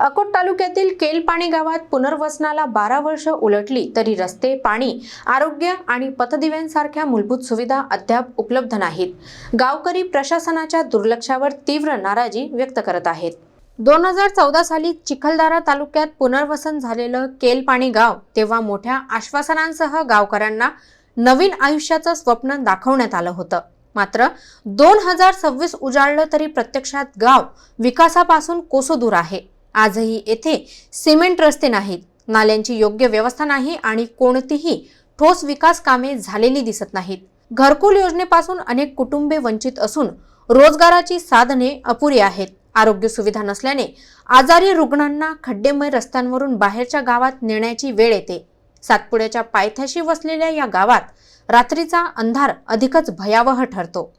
अकोट तालुक्यातील केलपाणी गावात पुनर्वसनाला बारा वर्ष उलटली तरी रस्ते पाणी आरोग्य आणि पथदिव्यांसारख्या मूलभूत सुविधा अद्याप उपलब्ध नाहीत. गावकरी प्रशासनाच्या दुर्लक्षावर तीव्र नाराजी व्यक्त करत आहेत. दोन हजार चौदा साली चिखलदरा तालुक्यात पुनर्वसन झालेलं केलपाणी गाव तेव्हा मोठ्या आश्वासनांसह गावकऱ्यांना नवीन आयुष्याचं स्वप्न दाखवण्यात आलं होतं. मात्र दोन हजार सव्वीस उजाळलं तरी प्रत्यक्षात गाव विकासापासून कोसो दूर आहे. आजही येथे सिमेंट रस्ते नाहीत. नाल्यांची योग्य व्यवस्था नाही आणि कोणतीही ठोस विकास कामे झालेली दिसत नाहीत. घरकुल योजनेपासून अनेक कुटुंबे वंचित असून रोजगाराची साधने अपुरी आहेत. आरोग्य सुविधा नसल्याने आजारी रुग्णांना खड्डेमय रस्त्यांवरून बाहेरच्या गावात नेण्याची वेळ येते. सातपुड्याच्या पायथ्याशी वसलेल्या या गावात रात्रीचा अंधार अधिकच भयावह ठरतो.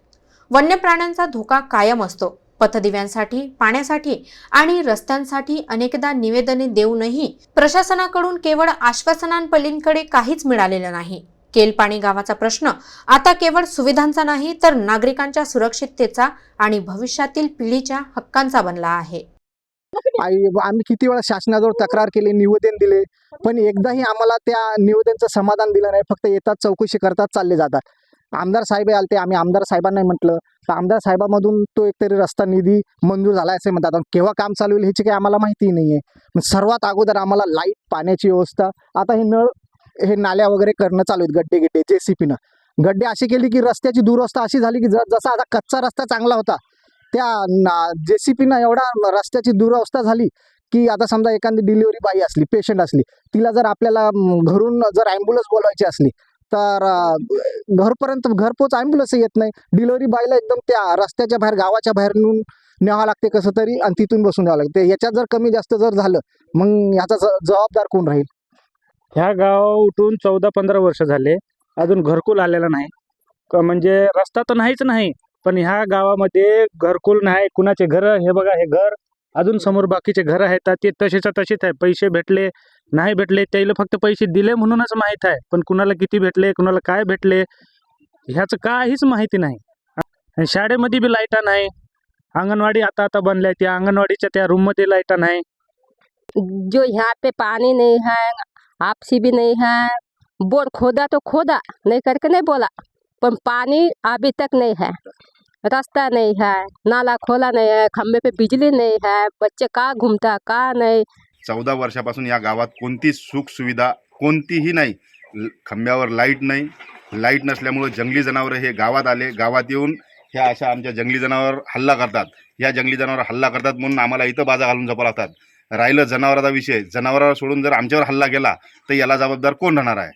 वन्य प्राण्यांचा धोका कायम असतो. पथदिव्यांसाठी पाण्यासाठी आणि रस्त्यांसाठी अनेकदा निवेदने देऊनही प्रशासनाकडून केवळ आश्वासनांपलींकडे काहीच मिळालेलं नाही. केलपाणी गावाचा प्रश्न आता केवळ सुविधांचा नाही तर नागरिकांच्या सुरक्षिततेचा आणि भविष्यातील पिढीच्या हक्कांचा बनला आहे. आम्ही किती वेळा शासनाजवळ तक्रार केली निवेदन दिले पण एकदाही आम्हाला त्या निवेदनचं समाधान दिलं नाही फक्त येतात चौकशी करतात चालले जातात. आमदार साहेब आलते. आम्ही आमदार साहेबांना म्हटलं तर आमदार साहेबामधून तो एकतरी रस्ता निधी मंजूर झाला असे म्हणतात. केव्हा काम चालू होईल ह्याची काही आम्हाला माहिती नाही आहे सर्वात अगोदर आम्हाला लाइट पाण्याची व्यवस्था आता हे नळ हे नाल्या वगैरे करणं चालू आहेत गड्डे गिड्डे जे सी पीनं. गड्डे अशी केली की रस्त्याची दुरवस्था अशी झाली की जसा आता कच्चा रस्ता चांगला होता त्या जे सी पीनं एवढा रस्त्याची दुरवस्था झाली की आता समजा एखादी डिलिव्हरी बाई असली पेशंट असली तिला जर आपल्याला घरून जर ॲम्ब्युलन्स बोलवायची असली तर घरपर्यंत घरपोच ॲम्ब्युलन्स येत नाही. डिलिव्हरी बायला एकदम त्या रस्त्याच्या बाहेर गावाच्या बाहेर नेऊन न्यावं लागते कसं तरी आणि तिथून बसून द्यावं लागते. याच्यात जर कमी जास्त जर झालं मग याचा ज- जबाबदार कोण राहील? ह्या गाव उठून चौदा पंधरा वर्ष झाले. अजून घरकुल आलेला नाही. म्हणजे रस्ता तर नाहीच नाही पण ह्या गावामध्ये घरकुल नाही कुणाचे घर हे बघा हे घर अजून समोर बाकीचे घर आहेत ते तसेच्या तसेच आहे. पैसे भेटले नाही भेटले त्याला फक्त पैसे दिले म्हणूनच माहीत आहे. पण कुणाला किती भेटले कुणाला काय भेटले ह्याचं काहीच माहिती नाही. शाळेमध्ये बी लाईटा नाही. अंगणवाडी आता आता बनल्या त्या अंगणवाडीच्या त्या रूममध्ये लाईटा नाही. जो यहाँ पे पानी नहीं है आपसी भी नहीं है बोर खोदा तो खोदा नहीं करके नहीं बोला. पर पानी अभी तक नहीं है रास्ता नहीं है नाला खोला नहीं है खंबे पे बिजली नहीं है बच्चे का घूमता का नहीं। चौदा वर्षापासून या गावात कोणती सुख सुविधा कोणतीही नाही. ल- खांब्यावर लाइट नाही. लाइट नसल्यामुळं जंगली जनावरं हे गावात आले. गावात येऊन ह्या अशा आमच्या जंगली जनावर हल्ला करतात. या जंगली जनावर हल्ला करतात म्हणून आम्हाला इथं बाजा घालून जपावं लागतात राहिलं जनावराचा विषय. जनावरावर सोडून जर आमच्यावर हल्ला केला तर याला जबाबदार कोण राहणार आहे?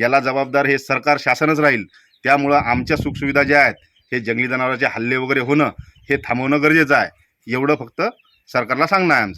याला जबाबदार हे सरकार शासनच राहील. त्यामुळं आमच्या सुखसुविधा ज्या आहेत हे जंगली जनावरांचे हल्ले वगैरे होणं हे थांबवणं गरजेचं आहे. एवढं फक्त सरकारला सांगणं आहे आमचं.